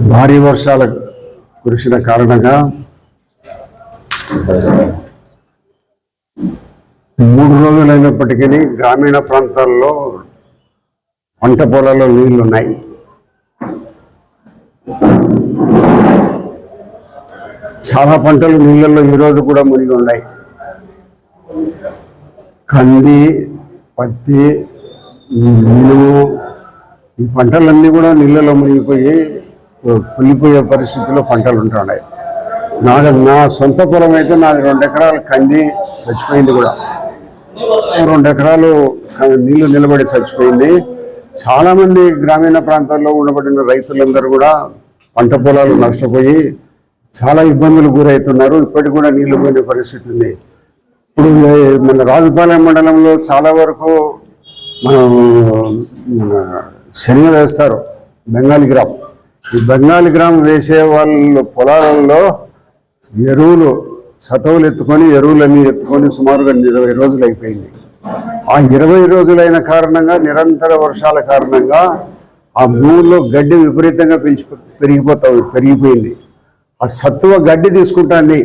భారీ వర్షాల కురిసిన కారణంగా మూడు రోజులైనప్పటికీ గ్రామీణ ప్రాంతాల్లో పంట పొలాల్లో నీళ్ళు ఉన్నాయి చాలా పంటలు నీళ్ళల్లో ఈరోజు కూడా మునిగి ఉన్నాయి. కంది పత్తి మినుము ఈ పంటలన్నీ కూడా నీళ్ళలో మునిగిపోయి కుళ్ళిపోయే పరిస్థితిలో పంటలు ఉంటున్నాయి. నాకు నా సొంత పొలం అయితే నాది రెండు ఎకరాల కంది చచ్చిపోయింది కూడా. రెండు ఎకరాలు నీళ్ళు నిలబడి చచ్చిపోయింది. చాలామంది గ్రామీణ ప్రాంతాల్లో ఉండబడిన రైతులందరూ కూడా పంట పొలాలు నష్టపోయి చాలా ఇబ్బందులు గురవుతున్నారు. ఇప్పటికి కూడా నీళ్ళు పోయిన పరిస్థితి ఉంది. ఇప్పుడు మన రాజుపాలెం మండలంలో చాలా వరకు మనం మన శనగ వేస్తారు. బెంగాలీ గ్రామం. ఈ బెంగాలీ గ్రామం వేసే వాళ్ళు పొలాలలో ఎరువులు సతవులు ఎత్తుకొని ఎరువులన్నీ ఎత్తుకొని సుమారుగా ఇరవై రోజులు అయిపోయింది. ఆ ఇరవై రోజులైన కారణంగా నిరంతర వర్షాల కారణంగా ఆ భూముల్లో గడ్డి విపరీతంగా పెంచి పెరిగిపోతా పెరిగిపోయింది. ఆ సత్తువ గడ్డి తీసుకుంటుంది.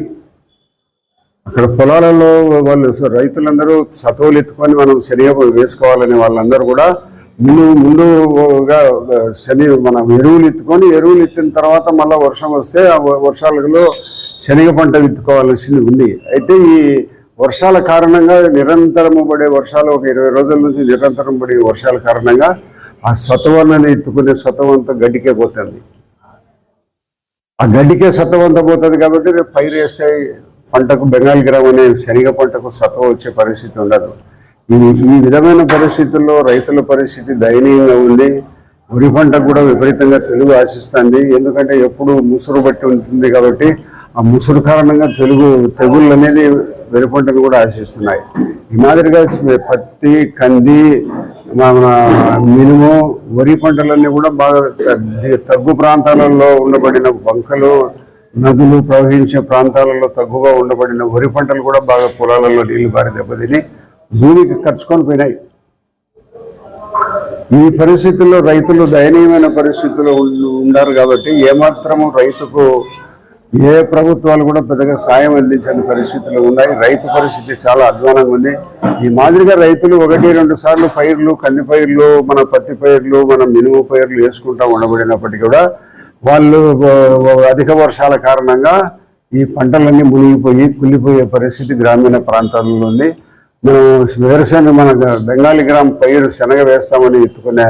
అక్కడ పొలాలలో వాళ్ళు రైతులందరూ సత్తువులు ఎత్తుకొని మనం సరిగా వేసుకోవాలని వాళ్ళందరూ కూడా ముందు ముందుగా శని మనం ఎరువులు ఎత్తుకొని ఎరువులు ఎత్తిన తర్వాత మళ్ళీ వర్షం వస్తే ఆ వర్షాలలో శనగ పంట విత్తుకోవాల్సి ఉంది. అయితే ఈ వర్షాల కారణంగా నిరంతరము పడే వర్షాలు ఒక ఇరవై రోజుల నుంచి నిరంతరం పడే వర్షాల కారణంగా ఆ సతవన్నని ఎత్తుకునే సతవం అంతా గడ్డికే పోతుంది. ఆ గడ్డికే సత్వం పోతుంది కాబట్టి రేపు పైరు వేస్తే పంటకు బెంగాల్ గ్రామ్ అనే శనగ పంటకు సత్వం వచ్చే పరిస్థితి ఉండదు. ఈ ఈ విధమైన పరిస్థితుల్లో రైతుల పరిస్థితి దయనీయంగా ఉంది. వరి పంటకు కూడా విపరీతంగా తెలుగు ఆశిస్తుంది. ఎందుకంటే ఎప్పుడు ముసురు బట్టి ఉంటుంది కాబట్టి ఆ ముసురు కారణంగా తెలుగు తెగుళ్ళు అనేది వరి పంటను కూడా ఆశిస్తున్నాయి. ఈ మాదిరిగా పత్తి కంది మన మినుము వరి పంటలన్నీ కూడా బాగా తగ్గు ప్రాంతాలలో ఉండబడిన బంకలు నదులు ప్రవహించే ప్రాంతాలలో తగ్గుగా ఉండబడిన వరి పంటలు కూడా బాగా పొలాలలో నీళ్ళు బారి దెబ్బతిని భూమికి ఖర్చుకొని పోయినాయి. ఈ పరిస్థితుల్లో రైతులు దయనీయమైన పరిస్థితుల్లో ఉన్నారు కాబట్టి ఏమాత్రము రైతుకు ఏ ప్రభుత్వాలు కూడా పెద్దగా సాయం అందించని పరిస్థితులు ఉన్నాయి. రైతు పరిస్థితి చాలా అధ్వానంగా ఉంది. ఈ మాదిరిగా రైతులు ఒకటి రెండు సార్లు పైర్లు కంది పైర్లు మన పత్తి పైర్లు మన మినుము పైర్లు వేసుకుంటా ఉండబడినప్పటికీ కూడా వాళ్ళు అధిక వర్షాల కారణంగా ఈ పంటలన్నీ మునిగిపోయి కుళ్ళిపోయే పరిస్థితి గ్రామీణ ప్రాంతాలలో ఉంది. మనం వేరుశెనగ మన బెంగాలీ గ్రామ్ పైరు శనగ వేస్తామని ఎత్తుకునే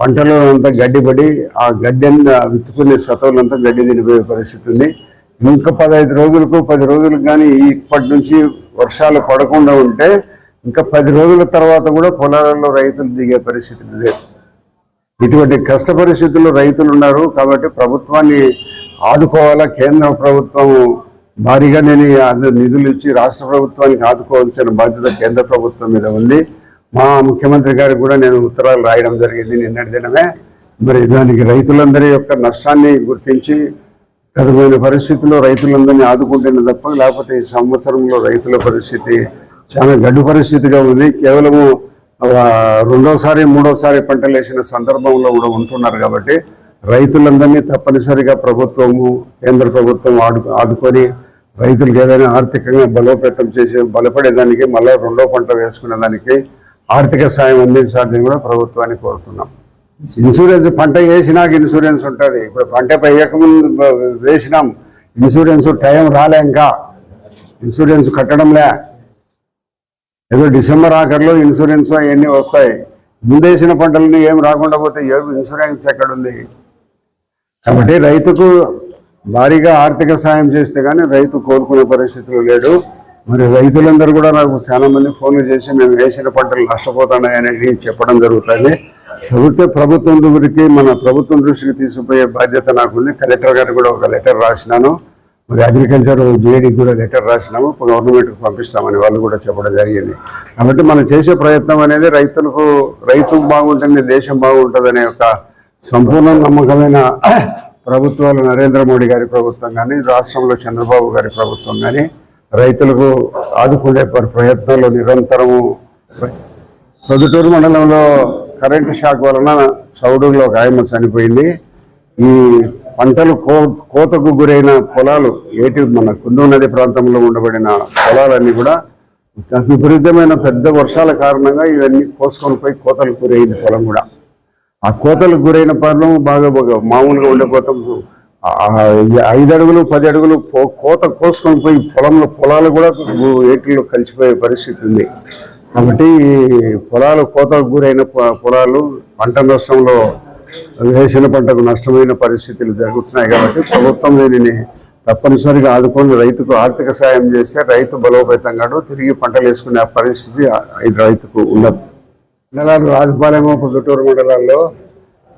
పంటలో అంతా గడ్డిపడి ఆ గడ్డి విత్తుకునే సతవులంతా గడ్డి తినిపోయే పరిస్థితి ఉంది. ఇంకా పదహైదు రోజులకు పది రోజులకు కానీ ఇప్పటి నుంచి వర్షాలు పడకుండా ఉంటే ఇంకా పది రోజుల తర్వాత కూడా పొలాలలో రైతులు దిగే పరిస్థితి లేదు ఇటువంటి కష్ట పరిస్థితుల్లో రైతులు ఉన్నారు కాబట్టి ప్రభుత్వాన్ని ఆదుకోవాలా? కేంద్ర ప్రభుత్వం భారీగా నేను నిధులు ఇచ్చి రాష్ట్ర ప్రభుత్వానికి ఆదుకోవాల్సిన బాధ్యత కేంద్ర ప్రభుత్వం మీద ఉంది. మా ముఖ్యమంత్రి గారికి కూడా నేను ఉత్తరాలు రాయడం జరిగింది నిన్నటి దినమే. మరి దానికి రైతులందరి యొక్క నష్టాన్ని గుర్తించి గతమైన పరిస్థితుల్లో రైతులందరినీ ఆదుకుంటున్న తప్ప లేకపోతే ఈ సంవత్సరంలో రైతుల పరిస్థితి చాలా గడ్డు పరిస్థితిగా ఉంది. కేవలము రెండోసారి మూడోసారి పంటలు వేసిన సందర్భంలో కూడా ఉంటున్నారు కాబట్టి రైతులందరినీ తప్పనిసరిగా ప్రభుత్వము కేంద్ర ప్రభుత్వం ఆడు ఆదుకొని రైతులకు ఏదైనా ఆర్థికంగా బలోపేతం చేసి బలపడేదానికి మళ్ళీ రెండో పంట వేసుకునే దానికి ఆర్థిక సాయం అందించాలని కూడా ప్రభుత్వాన్ని కోరుతున్నాం. ఇన్సూరెన్స్ పంట వేసినాక ఇన్సూరెన్స్ ఉంటుంది. ఇప్పుడు పంట వేయకముందు వేసినాం. ఇన్సూరెన్స్ టైం రాలే ఇంకా. ఇన్సూరెన్స్ కట్టడంలే. ఏదో డిసెంబర్ ఆఖరిలో ఇన్సూరెన్స్ అవన్నీ వస్తాయి. ముందేసిన పంటలని ఏం రాకుండా పోతే ఏ ఇన్సూరెన్స్ ఎక్కడుంది? కాబట్టి రైతుకు భారీగా ఆర్థిక సాయం చేస్తే కానీ రైతు కోరుకునే పరిస్థితులు లేడు. మరి రైతులందరూ కూడా నాకు చాలా మంది ఫోన్లు చేసి మేము వేసిన పంటలు నష్టపోతున్నాయని చెప్పడం జరుగుతుంది. చదివితే ప్రభుత్వం దగ్గరికి మన ప్రభుత్వం దృష్టికి తీసుకుపోయే బాధ్యత నాకు ఉంది. కలెక్టర్ గారికి కూడా ఒక లెటర్ రాసినాను. మరి అగ్రికల్చర్ జేడీకి కూడా లెటర్ రాసినాము. గవర్నమెంట్కి పంపిస్తామని వాళ్ళు కూడా చెప్పడం జరిగింది. కాబట్టి మనం చేసే ప్రయత్నం అనేది రైతులకు రైతు బాగుంటుంది దేశం బాగుంటుంది అనే ఒక సంపూర్ణ నమ్మకమైన ప్రభుత్వాలు నరేంద్ర మోడీ గారి ప్రభుత్వం కానీ రాష్ట్రంలో చంద్రబాబు గారి ప్రభుత్వం కానీ రైతులకు ఆదుకునే ప్రయత్నాలు నిరంతరము. ప్రొద్దుటూరు మండలంలో కరెంటు షాక్ వలన చౌడులో ఒక ఆయమ్మ చనిపోయింది. ఈ పంటలు కో కోతకు గురైన పొలాలు ఏటి మన కుందు నది ప్రాంతంలో ఉండబడిన పొలాలన్నీ కూడా విపరీతమైన పెద్ద వర్షాల కారణంగా ఇవన్నీ కోసుకొని పోయి కోతలు గురైంది పొలం కూడా. ఆ కోతలకు గురైన పనులు బాగా బాగా మామూలుగా ఉండే కోతం. ఐదు అడుగులు పది అడుగులు కోత కోసుకొని పోయి పొలంలో పొలాలు కూడా ఏటిలో కలిసిపోయే పరిస్థితి ఉంది. కాబట్టి పొలాలు కోతకు గురైన పొలాలు పంట నష్టంలో వేసిన పంటకు నష్టమైన పరిస్థితులు జరుగుతున్నాయి కాబట్టి ప్రభుత్వం దీనిని తప్పనిసరిగా ఆదుకొని రైతుకు ఆర్థిక సాయం చేస్తే రైతు బలోపేతం కాడు తిరిగి పంటలు వేసుకునే ఆ పరిస్థితి రైతుకు ఉండదు మండలాలు రాజపాలెం పొద్దుటూరు మండలాల్లో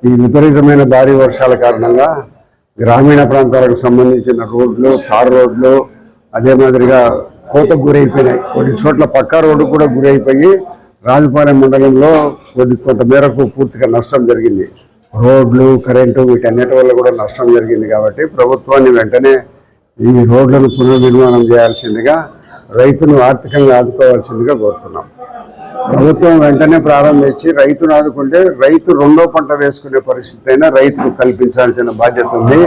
ఈ విపరీతమైన భారీ వర్షాల కారణంగా గ్రామీణ ప్రాంతాలకు సంబంధించిన రోడ్లు తార్ రోడ్లు అదే మాదిరిగా కోతకు గురైపోయినాయి. కొన్ని చోట్ల పక్కా రోడ్డు కూడా గురైపోయి రాజపాలెం మండలంలో కొద్ది కొంత మేరకు పూర్తిగా నష్టం జరిగింది. రోడ్లు కరెంటు వీటన్నిటి వల్ల కూడా నష్టం జరిగింది కాబట్టి ప్రభుత్వాన్ని వెంటనే ఈ రోడ్లను పునర్నిర్మాణం చేయాల్సిందిగా రైతును ఆర్థికంగా ఆదుకోవాల్సిందిగా కోరుతున్నాం. ప్రభుత్వం వెంటనే ప్రారంభించి రైతును ఆదుకుంటే రైతు రెండో పంట వేసుకునే పరిస్థితి అయినా రైతుకు కల్పించాల్సిన బాధ్యత ఉంది.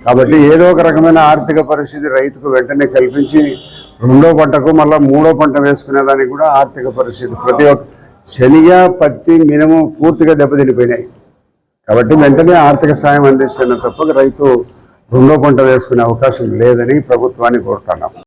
కాబట్టి ఏదో ఒక రకమైన ఆర్థిక పరిస్థితి రైతుకు వెంటనే కల్పించి రెండో పంటకు మళ్ళీ మూడో పంట వేసుకునే దానికి కూడా ఆర్థిక పరిస్థితి ప్రతి ఒక్క శనిగ పత్తి మినిమం పూర్తిగా దెబ్బతినిపోయినాయి. కాబట్టి వెంటనే ఆర్థిక సాయం అందిస్తున్న తప్ప రైతు రెండో పంట వేసుకునే అవకాశం లేదని ప్రభుత్వాన్ని కోరుతున్నాం.